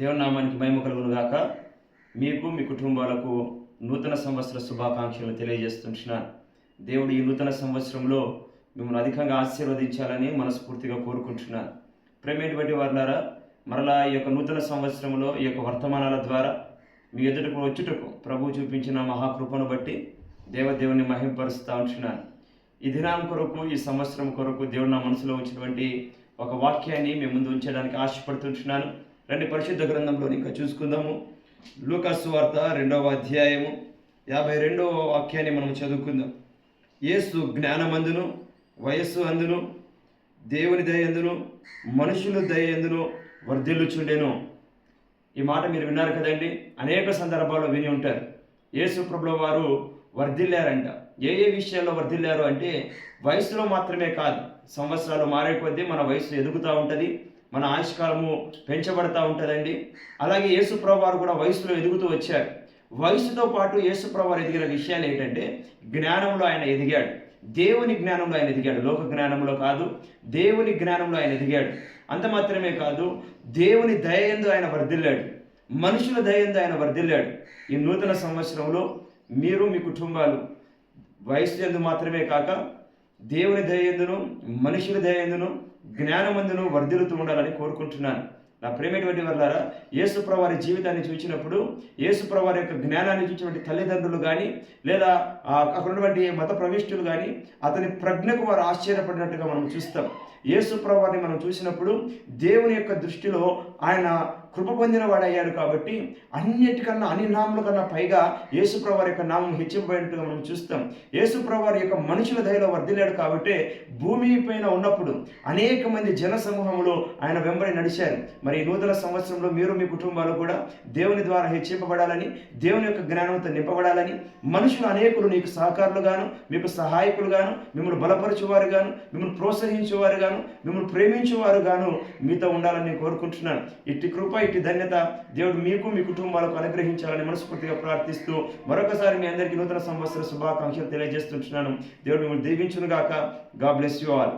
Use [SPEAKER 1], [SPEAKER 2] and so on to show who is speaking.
[SPEAKER 1] దేవుని నామానికి మహిమ కలుగునుగాక. మీకు మీ కుటుంబాలకు నూతన సంవత్సర శుభాకాంక్షలు తెలియజేస్తున్నాను దేవుడు ఈ నూతన సంవత్సరంలో మిమ్మల్ని అధికంగా ఆశీర్వదించాలని మనస్ఫూర్తిగా కోరుకుంటున్నాను. ప్రేమేటువంటి వారులారా మరలా ఈ యొక్క నూతన సంవత్సరంలో ఈ యొక్క వర్తమానాల ద్వారా మీ ఎదుటకు వచ్చుటకు ప్రభు చూపించిన మహాకృపను బట్టి దేవదేవుని మహింపరుస్తూ ఉంటున్నాను. ఈ దినాం కొరకు ఈ సంవత్సరం కొరకు దేవుడు నా మనసులో ఉంచినటువంటి ఒక వాక్యాన్ని మీ ముందు ఉంచడానికి ఆశపడుతుంటున్నాను. రండి పరిశుద్ధ గ్రంథంలో ఇంకా చూసుకుందాము. లూకాసు వార్త రెండవ అధ్యాయము యాభై రెండవ వాక్యాన్ని మనం చదువుకుందాం. యేసు జ్ఞానమందును వయస్సు అందును దేవుని దయందును మనుషులు దయందును వర్ధిల్లుచుండెను. ఈ మాట మీరు విన్నారు కదండి? అనేక సందర్భాల్లో విని ఉంటారు. యేసు ప్రభుల వారు వర్ధిల్లారంట. ఏ ఏ విషయాల్లో వర్ధిల్లారు అంటే వయసులో మాత్రమే కాదు. సంవత్సరాలు మారే కొద్దీ మన వయసు ఎదుగుతూ ఉంటుంది. మన ఆయుష్కాలము పెంచబడతా ఉంటుందండి. అలాగే యేసు వారు కూడా వయసులో ఎదుగుతూ వచ్చారు. వయసుతో పాటు యేసు వారు ఎదిగిన విషయాలు ఏంటంటే జ్ఞానంలో ఆయన ఎదిగాడు. దేవుని జ్ఞానంలో ఆయన ఎదిగాడు. లోక జ్ఞానంలో కాదు దేవుని జ్ఞానంలో ఆయన ఎదిగాడు. అంత మాత్రమే కాదు దేవుని దయందు ఆయన వర్ధిల్లాడు. మనుషుల దయందు ఆయన వర్ధిల్లాడు. ఈ నూతన సంవత్సరంలో మీరు మీ కుటుంబాలు వయసు ఎందు మాత్రమే కాక దేవుని దయందును మనుషుల దయందును జ్ఞానమందును వర్ధిల్లుతూ ఉండాలని కోరుకుంటున్నాను. నా ప్రేమటువంటి వర్లారా యేసుప్రభు వారి జీవితాన్ని చూసినప్పుడు యేసుప్రభు వారి యొక్క జ్ఞానాన్ని చూసినటువంటి తల్లిదండ్రులు కానీ లేదా అక్కడ ఉన్నటువంటి మత ప్రవిష్టులు కానీ అతని ప్రజ్ఞకు వారు ఆశ్చర్యపడినట్టుగా మనం చూస్తాం. యేసుప్రభు వారిని మనం చూసినప్పుడు దేవుని యొక్క దృష్టిలో ఆయన కృప పొందిన వాడయ్యాడు కాబట్టి అన్నిటికన్నా అన్ని నామల కన్నా పైగా యేసుప్రవారి యొక్క నామం హెచ్చింపబడినట్టుగా మనం చూస్తాం. యేసుప్రవారి యొక్క మనుషుల దయలో వర్ధిల్లాడు కాబట్టి భూమి పైన ఉన్నప్పుడు అనేక మంది జన సమూహంలో ఆయన వెంబడి నడిచారు. మరి నూతన సంవత్సరంలో మీరు మీ కుటుంబాలు కూడా దేవుని ద్వారా హెచ్చింపబడాలని దేవుని యొక్క జ్ఞానంతో నింపబడాలని మనుషులు అనేకులు నీకు సహకారులుగాను మీకు సహాయకులుగాను మిమ్మల్ని బలపరచువారు గాను మిమ్మల్ని ప్రోత్సహించేవారు గాను మిమ్మల్ని ప్రేమించేవారు గాను మీతో ఉండాలని నేను కోరుకుంటున్నాను. ఇట్టి కృప ఇటు ధన్యత దేవుడు మీకు మీ కుటుంబాలకు అనుగ్రహించాలని మనస్ఫూర్తిగా ప్రార్థిస్తూ మరొకసారి మీ అందరికీ నూతన సంవత్సర శుభాకాంక్షలు తెలియజేస్తుంటున్నాను. దేవుడు మిమ్మల్ని దీవించును గాక గా బ్లెస్ యు ఆల్